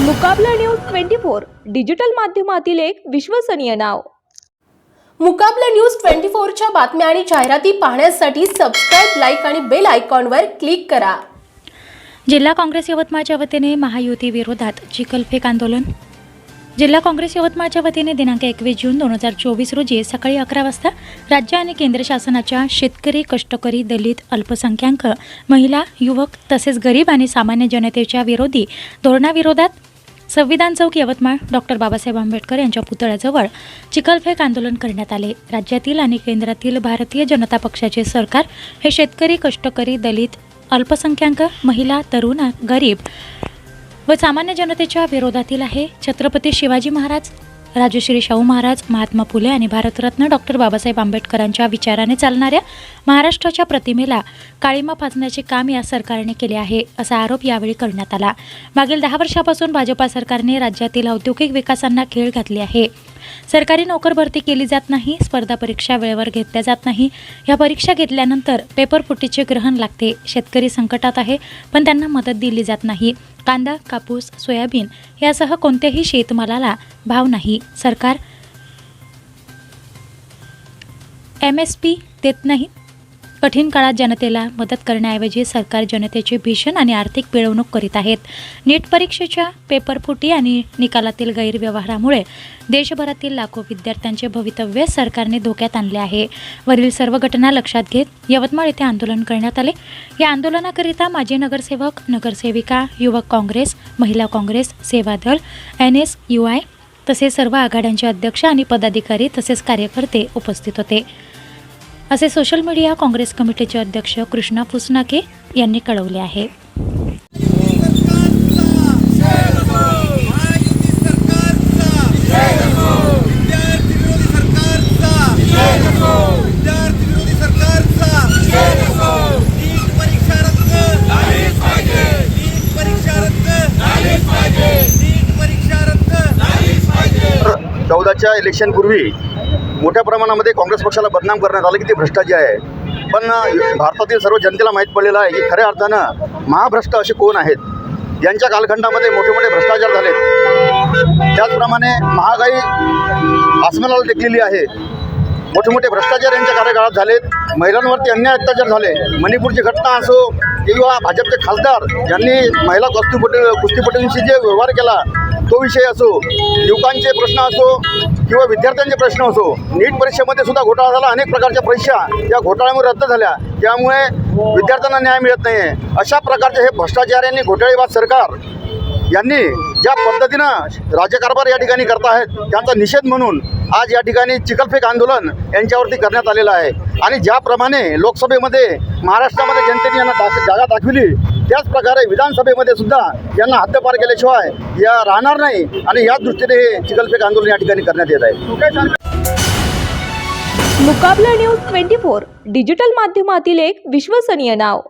Mukabla news twenty four digital माध्यमातील एक विश्वसनीय नाव. मुकाबला न्यूज ट्वेंटी फोरच्या बातम्या आणि जाहिराती पाहण्यासाठी सबस्क्राईब लाईक आणि बेल आयकॉनवर क्लिक करा. जिल्हा काँग्रेस यवतमाळच्या वतीने महायुती विरोधात चिखलफेक आंदोलन. जिल्हा काँग्रेस यवतमाळच्या वतीने दिनांक एकवीस जून दोन हजार चोवीस रोजी सकाळी अकरा वाजता राज्य आणि केंद्र शासनाच्या शेतकरी कष्टकरी दलित अल्पसंख्याक महिला युवक तसेच गरीब आणि सामान्य जनतेच्या विरोधी धोरणाविरोधात संविधान चौक यवतमाळ डॉक्टर बाबासाहेब आंबेडकर यांच्या पुतळ्याजवळ चिखलफेक आंदोलन करण्यात आले. राज्यातील आणि केंद्रातील भारतीय जनता पक्षाचे सरकार हे शेतकरी कष्टकरी दलित अल्पसंख्याक महिला तरुण गरीब व सामान्य जनतेच्या विरोधातील आहे छत्रपती शिवाजी महाराज राजश्री शाहू महाराज महात्मा फुले आणि भारतरत्न डॉक्टर बाबासाहेब आंबेडकरांच्या विचाराने चालणाऱ्या महाराष्ट्राच्या प्रतिमेला काळीमा फासण्याचे काम या सरकारने केले आहे असा आरोप यावेळी करण्यात आला. मागील दहा वर्षापासून भाजपा सरकारने राज्यातील औद्योगिक विकासांना खेळ घातली आहे. सरकारी नोकर भरती केली जात नाही स्पर्धा परीक्षा वेळेवर घेतल्या जात नाही. या परीक्षा घेतल्यानंतर पेपर फुटीचे ग्रहण लागते. शेतकरी संकटात आहे पण त्यांना मदत दिली जात नाही. कांदा कापूस सोयाबीन यासह कोणत्याही शेतमालाला भाव नाही. सरकार एम एस पी देत नाही. कठीण काळात जनतेला मदत करण्याऐवजी सरकार जनतेची भीषण आणि आर्थिक पिळवणूक करीत आहेत. नीट परीक्षेच्या पेपरफुटी आणि निकालातील गैरव्यवहारामुळे देशभरातील लाखो विद्यार्थ्यांचे भवितव्य सरकारने धोक्यात आणले आहे. वरील सर्व घटना लक्षात घेत यवतमाळ येथे आंदोलन करण्यात आले. या आंदोलनाकरिता माजी नगरसेवक नगरसेविका युवक काँग्रेस महिला Congress Sevadal N S U I तसेच सर्व आघाड्यांचे अध्यक्ष आणि पदाधिकारी तसेच कार्यकर्ते उपस्थित होते. असे सोशल मीडिया काँग्रेस कमिटीचे अध्यक्ष कृष्णा फुसनाके यांनी कळवले आहे. चौदाच्या इलेक्शनपूर्वी मोठ्या प्रमाणामध्ये काँग्रेस पक्षाला बदनाम करण्यात आलं की ते भ्रष्टाचार आहे. पण भारतातील सर्व जनतेला माहीत पडलेलं आहे की खऱ्या अर्थानं महाभ्रष्ट असे कोण आहेत? यांच्या कालखंडामध्ये मोठे मोठे भ्रष्टाचार झालेत. त्याचप्रमाणे महागाई आसमानाला टेकलेली आहे. मोठे मोठे भ्रष्टाचार यांच्या कार्यकाळात झालेत. महिलांवरती अन्याय अत्याचार झाले. मणिपूरची घटना असो किंवा भाजपचे खासदार यांनी महिला कुस्तीपटू कुस्तीपटूंशी जे व्यवहार केला तो विषय असो युवकांचे प्रश्न असो किंवा विद्यार्थ्यांचे प्रश्न असो नीट परीक्षेमध्ये सुद्धा घोटाळा झाला अनेक प्रकारच्या परीक्षा या घोटाळ्यामुळे रद्द झाल्या. त्यामुळे विद्यार्थ्यांना न्याय मिळत नाही आहे अशा प्रकारचे हे भ्रष्टाचार यांनी घोटाळेबाज सरकार यांनी ज्या पद्धतीनं राज्यकारभार या ठिकाणी करत आहेत त्यांचा निषेध म्हणून आज या ठिकाणी चिखलफेक आंदोलन यांच्यावरती करण्यात आलेलं आहे. आणि ज्याप्रमाणे लोकसभेमध्ये महाराष्ट्रामध्ये जनतेने यांना दाख जागा दाखविली त्याच प्रकारे विधानसभेमध्ये सुद्धा यांना हद्दपार केल्याशिवाय या राहणार नाही आणि याच दृष्टीने हे चिखलफेक आंदोलन या ठिकाणी करण्यात येत आहे. Mukabla news twenty four digital माध्यमातील एक विश्वसनीय नाव.